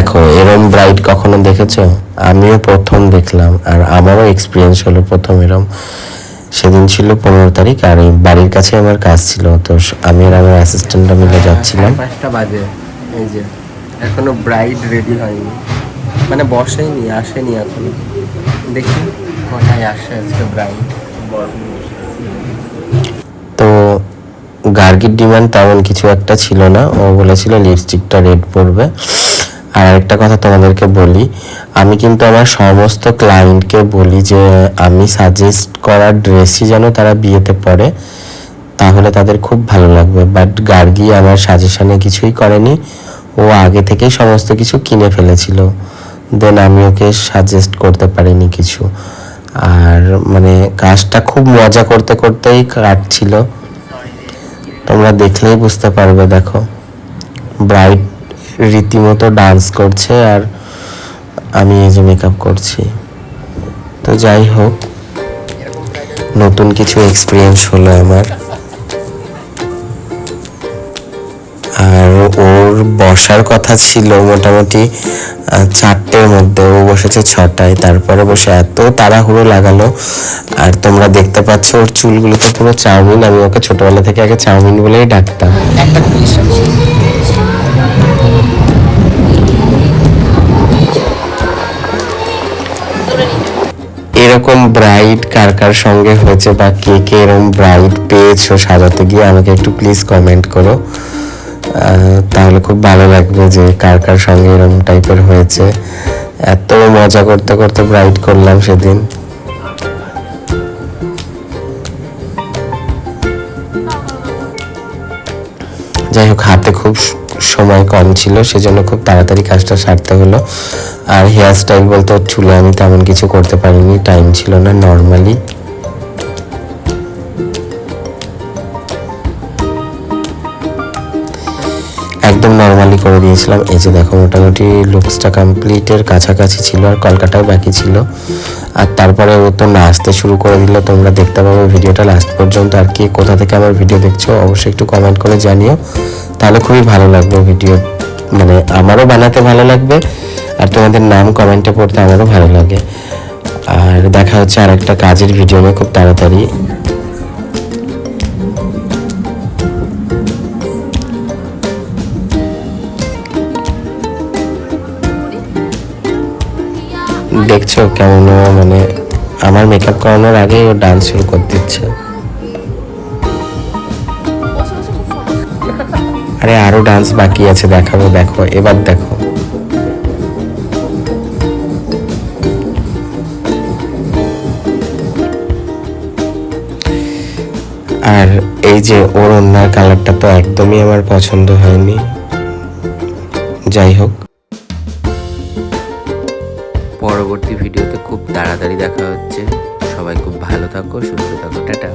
দেখো এরম ব্রাইড কখনো দেখেছ? আমিও প্রথম দেখলাম আর আমারও এক্সপিরিয়েন্স হলো প্রথম এরম। সেদিন ছিল পনেরো তারিখ আর এই বাড়ির কাছে আমার কাজ ছিল তো আমি আর আমার অ্যাসিস্ট্যান্টরা মিলে যাচ্ছিলাম। পাঁচটা বাজে এই যে এখনও ব্রাইড রেডি হয়নি। মানে বসেনি আসেনি এখনও। দেখি কোথায় আসে আজকে ব্রাইড তো গার্গির ডিমান্ড তেমন কিছু একটা ছিল না ও বলেছিল লিপস্টিকটা রেড পড়বে আর একটা কথা তোমাদেরকে বলি, আমি কিন্তু আমার সমস্ত ক্লায়েন্টকে বলি যে, আমি সাজেস্ট করা ড্রেসই যেন তারা বিয়েতে পরে, তাহলে তাদের খুব ভালো লাগবে। বাট গার্গি আমার সাজেশনে কিছুই করেনি। ও আগে থেকেই সমস্ত কিছু কিনে ফেলেছিল। দেন আমি ওকে সাজেস্ট করতে পারিনি কিছু। আর মানে কাজটা খুব মজা করতে করতেই কাটছিল। তোমরা দেখলেই বুঝতে পারবে, দেখো। ব্রাইট রীতিমতো ডান্স করছে আর আমি এই যে মেকআপ করছি। তো যাই হোক, নতুন কিছু এক্সপিরিয়েন্স হলো আমার। আর ওর বসার কথা ছিল মোটামুটি চারটের মধ্যে। ও বসেছে ছটায়, তারপরে বসে এত তাড়াহুড়ো লাগালো। আর তোমরা দেখতে পাচ্ছ ওর চুলগুলো তো পুরো চাউমিন, আমি ওকে ছোটবেলা থেকে আগে চাউমিন বলেই ডাকতাম। এরকম ব্রাইড কার কার সঙ্গে হয়েছে বা কে কে এরকম ব্রাইড পেয়েছ সাজাতে গিয়ে আমাকে একটু প্লিজ কমেন্ট করো। তাহলে খুব ভালো লাগবে যে কার কার সঙ্গে এরকম টাইপের হয়েছে। এত মজা করতে করতে ব্রাইড করলাম সেদিন। যাই হোক, হাতে খুব সময় কম ছিল, সেজন্য খুব তাড়াতাড়ি কাজটা সারতে হলো। আর হেয়ার স্টাইল বলতে চুলে আমি তেমন কিছু করতে পারিনি টাইম ছিল না নর্মালি একদম নর্মালি করে দিয়েছিলাম। এই যে দেখো, মোটামুটি লুকসটা কমপ্লিটের কাছাকাছি ছিল আর কলকাতায় বাকি ছিল। আর তারপরে ও তো নাচতে শুরু করে দিল, তোমরা দেখতে পাবে ভিডিওটা লাস্ট পর্যন্ত। আর কে কোথা থেকে আমার ভিডিও দেখছ, অবশ্যই একটু কমেন্ট করে জানিও। তাহলে খুবই ভালো লাগবে ভিডিও মানে আমারও বানাতে ভালো লাগবে, আর তোমাদের নাম কমেন্টে পড়তে আমারও ভালো লাগে। আর দেখা হচ্ছে আর একটা কাজের ভিডিও নিয়ে খুব তাড়াতাড়ি। দেখছ কেমন মানে আমার মেকআপ করানোর আগেই ও ডান্স শুরু করে দিচ্ছে আরে আরও ডান্স বাকি আছে, দেখাবো, দেখো, এবার দেখো। আর এই যে ওর অন্যার কালারটা তো একদমই আমার পছন্দ হয়নি। যাই হোক। পরবর্তী ভিডিওতে খুব তাড়াতাড়ি দেখা হচ্ছে। সবাই খুব ভালো থাকো, সুস্থ থাকো, টাটা।